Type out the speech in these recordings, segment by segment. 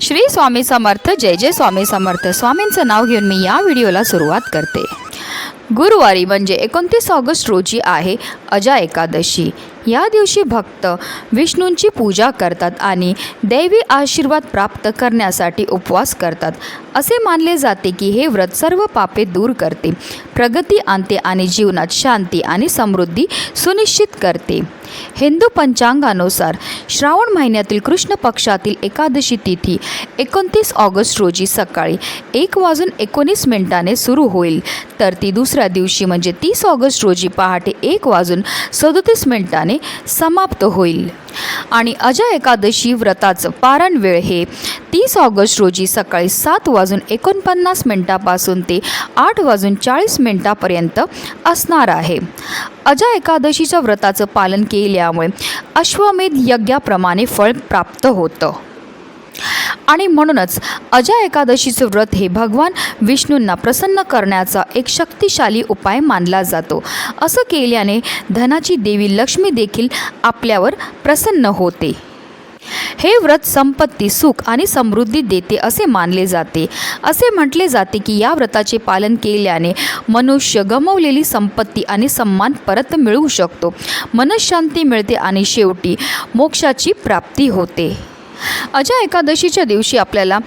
श्री स्वामी समर्थ जय जय स्वामी समर्थ. स्वामींचं नाव घेऊन मी या व्हिडिओला सुरुवात करते. गुरुवारी म्हणजे एकोणतीस ऑगस्ट रोजी आहे अजा एकादशी. या दिवशी भक्त विष्णूंची पूजा करतात आणि दैवी आशीर्वाद प्राप्त करण्यासाठी उपवास करतात. असे मानले जाते की हे व्रत सर्व पापे दूर करते प्रगती आणते आणि जीवनात शांती आणि समृद्धी सुनिश्चित करते. हिंदू पंचांगानुसार श्रावण महिन्यातील कृष्ण पक्षातील एकादशी तिथी एकोणतीस ऑगस्ट रोजी सकाळी एक वाजून एकोणीस मिनिटाने सुरू होईल. तर ती दुसऱ्या दिवशी म्हणजे तीस ऑगस्ट रोजी पहाटे एक वाजून सदोतीस मिनिटाने समाप्त होईल. आणि अजय एकादशी व्रताचं पारण वेळ हे तीस ऑगस्ट रोजी सकाळी सात वाजून एकोणपन्नास मिनिटापासून ते आठ वाजून चाळीस मिनिटापर्यंत असणार आहे. अजय एकादशीच्या व्रताचं पालन केल्यामुळे अश्वमेध यज्ञाप्रमाणे फळ प्राप्त होतं. आणि म्हणूनच अजय एकादशीचं व्रत हे भगवान विष्णूंना प्रसन्न करण्याचा एक शक्तिशाली उपाय मानला जातो. असं केल्याने धनाची देवी लक्ष्मी देखील आपल्यावर प्रसन्न होते. हे व्रत संपत्ती सुख आणि समृद्धी देते असे मानले जाते. असे म्हटले जाते की या व्रताचे पालन केल्याने मनुष्य गमवलेली संपत्ती आणि सन्मान परत मिळवू शकतो. मनशांती मिळते आणि शेवटी मोक्षाची प्राप्ती होते. अजा एकादशीच्या दिवशी आपल्याला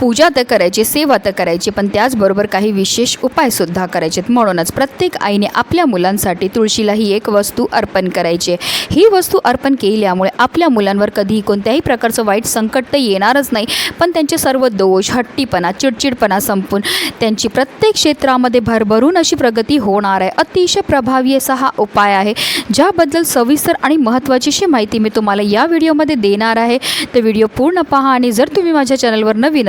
पूजा तर करायची सेवा तर करायची पण त्याचबरोबर काही विशेष उपायसुद्धा करायचे म्हणूनच प्रत्येक आईने आपल्या मुलांसाठी तुळशीला ही एक वस्तू अर्पण करायची ही वस्तू अर्पण केल्यामुळे आपल्या मुलांवर कधीही कोणत्याही प्रकारचं वाईट संकट तर येणारच नाही पण त्यांचे सर्व दोष हट्टीपणा चिडचिडपणा संपून त्यांची प्रत्येक क्षेत्रामध्ये भरभरून अशी प्रगती होणार आहे. अतिशय प्रभावी असा हा उपाय आहे ज्याबद्दल सविस्तर आणि महत्त्वाची अशी माहिती मी तुम्हाला या व्हिडिओमध्ये देणार आहे. तर व्हिडिओ पूर्ण पहा आणि जर तुम्ही माझ्या चॅनलवर नवीन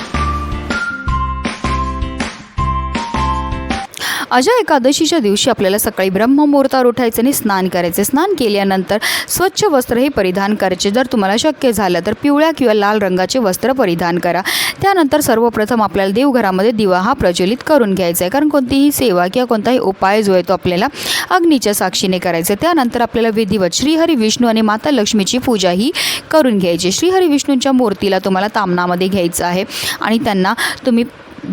अशा एकादशीच्या दिवशी आपल्याला सकाळी ब्रह्ममुहूर्तावर उठायचं आणि स्नान करायचे. स्नान केल्यानंतर स्वच्छ वस्त्र हे परिधान करायचे. जर तुम्हाला शक्य झालं तर पिवळ्या किंवा लाल रंगाचे वस्त्र परिधान करा. त्यानंतर सर्वप्रथम आपल्याला देवघरामध्ये दिवा हा प्रज्वलित करून घ्यायचा आहे. कारण कोणतीही सेवा किंवा कोणताही उपाय जो आहे तो आपल्याला अग्नीच्या साक्षीने करायचा आहे. त्यानंतर आपल्याला विधिवत श्रीहरी विष्णू आणि माता लक्ष्मीची पूजा ही करून घ्यायची. श्रीहरी विष्णूंच्या मूर्तीला तुम्हाला तामनामध्ये घ्यायचं आहे. आणि त्यांना तुम्ही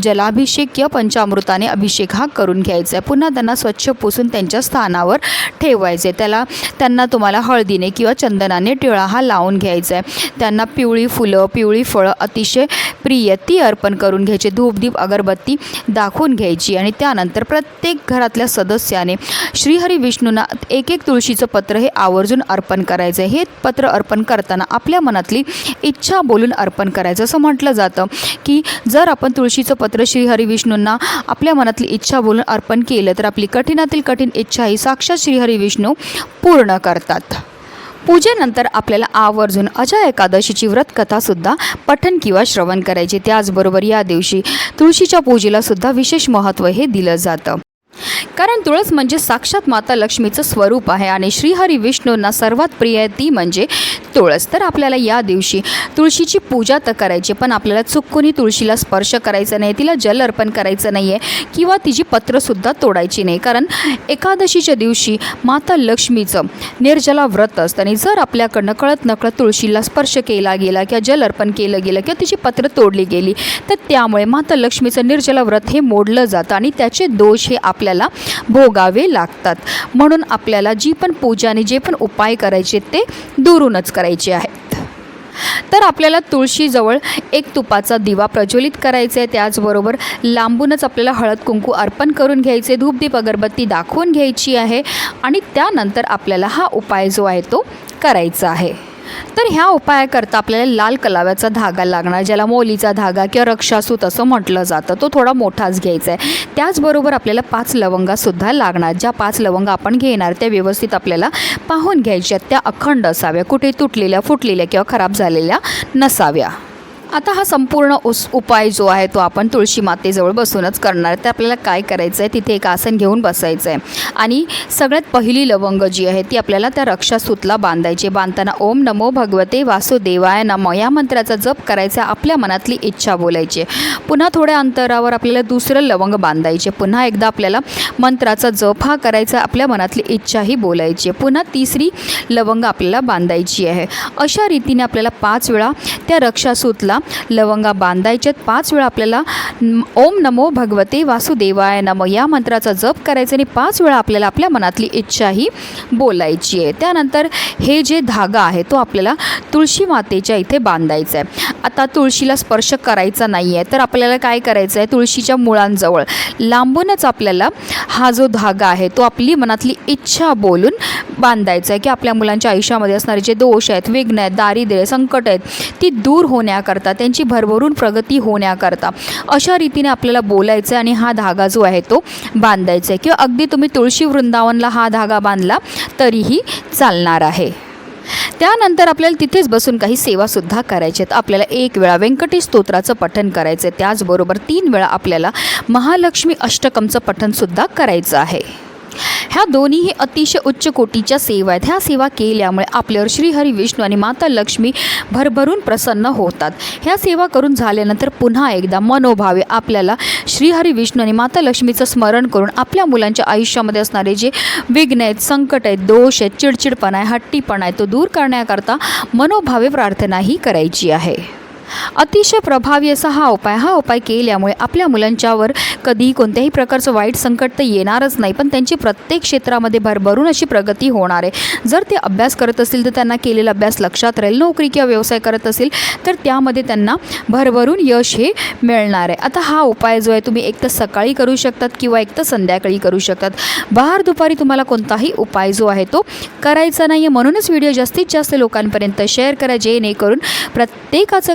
जलाभिषेक किंवा पंचामृताने अभिषेक हा करून घ्यायचा आहे. पुन्हा त्यांना स्वच्छ पुसून त्यांच्या स्थानावर ठेवायचे. त्याला त्यांना तुम्हाला हळदीने किंवा चंदनाने टिळा हा लावून घ्यायचा आहे. त्यांना पिवळी फुलं पिवळी फळं अतिशय प्रिय ती अर्पण करून घ्यायची. धूपदीप अगरबत्ती दाखवून घ्यायची. आणि त्यानंतर प्रत्येक घरातल्या सदस्याने श्रीहरी विष्णूंना एक एक तुळशीचं पत्र हे आवर्जून अर्पण करायचं आहे. हे पत्र अर्पण करताना आपल्या मनातली इच्छा बोलून अर्पण करायचं. असं म्हटलं जातं की जर आपण तुळशीचं पत्र श्री हरिविष्णूंना आपल्या मनातली इच्छा बोलून अर्पण केलं तर आपली कठीणातील कठीण इच्छाही साक्षात श्री हरिविष्णू पूर्ण करतात. पूजेनंतर आपल्याला आवर्जून अजा एकादशीची व्रतकथासुद्धा पठन किंवा श्रवण करायचे. त्याचबरोबर या दिवशी तुळशीच्या पूजेलासुद्धा विशेष महत्त्व हे दिलं जातं. कारण तुळस म्हणजे साक्षात माता लक्ष्मीचं स्वरूप आहे आणि श्रीहरी विष्णूंना सर्वात प्रिय आहे ती म्हणजे तुळस. तर आपल्याला या दिवशी तुळशीची पूजा तर करायची पण आपल्याला चुकूनही तुळशीला स्पर्श करायचा नाही तिला जल अर्पण करायचं नाही आहे किंवा तिची पत्रसुद्धा तोडायची नाही. कारण एकादशीच्या दिवशी माता लक्ष्मीचं निर्जला व्रत असतं आणि जर आपल्याकडनं कळत नकळत तुळशीला स्पर्श केला गेला किंवा जल अर्पण केलं गेलं किंवा तिची पत्र तोडली गेली तर त्यामुळे माता लक्ष्मीचं निर्जला व्रत हे मोडलं जातं आणि त्याचे दोष हे आपल्या आपल्याला भोगावे लागतात. म्हणून आपल्याला जी पण पूजा आणि जे पण उपाय करायचे ते दुरूनच करायचे आहेत. तर आपल्याला तुळशीजवळ एक तुपाचा दिवा प्रज्वलित करायचा आहे. त्याचबरोबर लांबूनच आपल्याला हळद कुंकू अर्पण करून घ्यायचे धूपदीप अगरबत्ती दाखवून घ्यायची आहे. आणि त्यानंतर आपल्याला हा उपाय जो आहे तो करायचा आहे. तर ह्या उपायाकरता आपल्याला लाल कलाव्याचा धागा लागणार ज्याला मोलीचा धागा किंवा रक्षासूत असं म्हटलं जातं. तो थोडा मोठाच घ्यायचा आहे. त्याचबरोबर आपल्याला पाच लवंगासुद्धा लागणार. ज्या पाच लवंगा आपण घेणार त्या व्यवस्थित आपल्याला पाहून घ्यायच्या त्या अखंड असाव्या. कुठे तुटलेल्या फुटलेल्या किंवा खराब झालेल्या नसाव्या. आता हा संपूर्ण उस उपाय जो आहे तो आपण तुळशी मातेजवळ बसूनच करणार आहे. तर आपल्याला काय करायचं आहे तिथे एक आसन घेऊन बसायचं आहे आणि सगळ्यात पहिली लवंग जी आहे ती आपल्याला त्या रक्षासूतला बांधायची बांधताना ओम नमो भगवते वासुदेवाय नम या मंत्राचा जप करायचा आपल्या मनातली इच्छा बोलायची पुन्हा थोड्या अंतरावर आपल्याला दुसरं लवंग बांधायचे पुन्हा एकदा आपल्याला मंत्राचा जप हा करायचा आपल्या मनातली इच्छाही बोलायची पुन्हा तिसरी लवंग आपल्याला बांधायची आहे. अशा रीतीने आपल्याला पाच वेळा त्या रक्षासूतला लवंगा बांधायच्यात पाच वेळा आपल्याला ओम नमो भगवते वासुदेवाय नम. या मंत्राचा जप करायचा आणि पाच वेळा आपल्याला आपल्या मनातली इच्छाही बोलायची आहे. त्यानंतर हे जे धागा आहे तो आपल्याला तुळशी मातेच्या इथे बांधायचा आहे. आता तुळशीला स्पर्श करायचा नाही आहे तर आपल्याला काय करायचं आहे तुळशीच्या मुळांजवळ. लांबूनच आपल्याला हा जो धागा आहे तो आपली मनातली इच्छा बोलून बांधायचा आहे की आपल्या मुलांच्या आयुष्यामध्ये असणारे जे दोष आहेत विघ्न आहेत दारिद्र्य संकट आहेत ती दूर होण्याकरता त्यांची भरभरून प्रगती होण्याकरता अशा रीतीने आपल्याला बोलायचं आहे आणि हा धागा जो आहे तो बांधायचा आहे किंवा अगदी तुम्ही तुळशी वृंदावनला हा धागा बांधला तरीही चालणार आहे. त्यानंतर आपल्याला तिथेच बसून काही सेवासुद्धा करायच्या आहेत. आपल्याला एक वेळा व्यंकटेश स्तोत्राचं पठण करायचं आहे त्याचबरोबर तीन वेळा आपल्याला महालक्ष्मी अष्टकमचं पठणसुद्धा करायचं आहे. ह्या दोन्हीही अतिशय उच्च कोटीच्या सेवा आहेत. ह्या सेवा केल्यामुळे आपल्यावर श्रीहरी विष्णू आणि माता लक्ष्मी भरभरून प्रसन्न होतात. ह्या सेवा करून झाल्यानंतर पुन्हा एकदा मनोभावे आपल्याला श्रीहरी विष्णू आणि माता लक्ष्मीचं स्मरण करून आपल्या मुलांच्या आयुष्यामध्ये असणारे जे विघ्न आहेत संकट आहेत दोष आहेत चिडचिडपणा आहे हट्टीपणा आहे तो दूर करण्याकरता मनोभावे प्रार्थनाही करायची आहे. अतिशय प्रभावी असा हा उपाय. हा उपाय केल्यामुळे आपल्या मुलांच्यावर कधी कोणत्याही प्रकारचं वाईट संकट तर येणारच नाही पण त्यांची प्रत्येक क्षेत्रामध्ये भरभरून अशी प्रगती होणार आहे. जर ते अभ्यास करत असतील तर त्यांना केलेला अभ्यास लक्षात राहील नोकरी किंवा व्यवसाय करत असेल तर त्यामध्ये त्यांना भरभरून यश हे मिळणार आहे. आता हा उपाय जो आहे तुम्ही एक तर सकाळी करू शकतात किंवा एक तर संध्याकाळी करू शकतात. बाहेर दुपारी तुम्हाला कोणताही उपाय जो आहे तो करायचा नाही आहे म्हणूनच व्हिडिओ जास्तीत जास्त लोकांपर्यंत शेअर करा जेणेकरून प्रत्येकाचं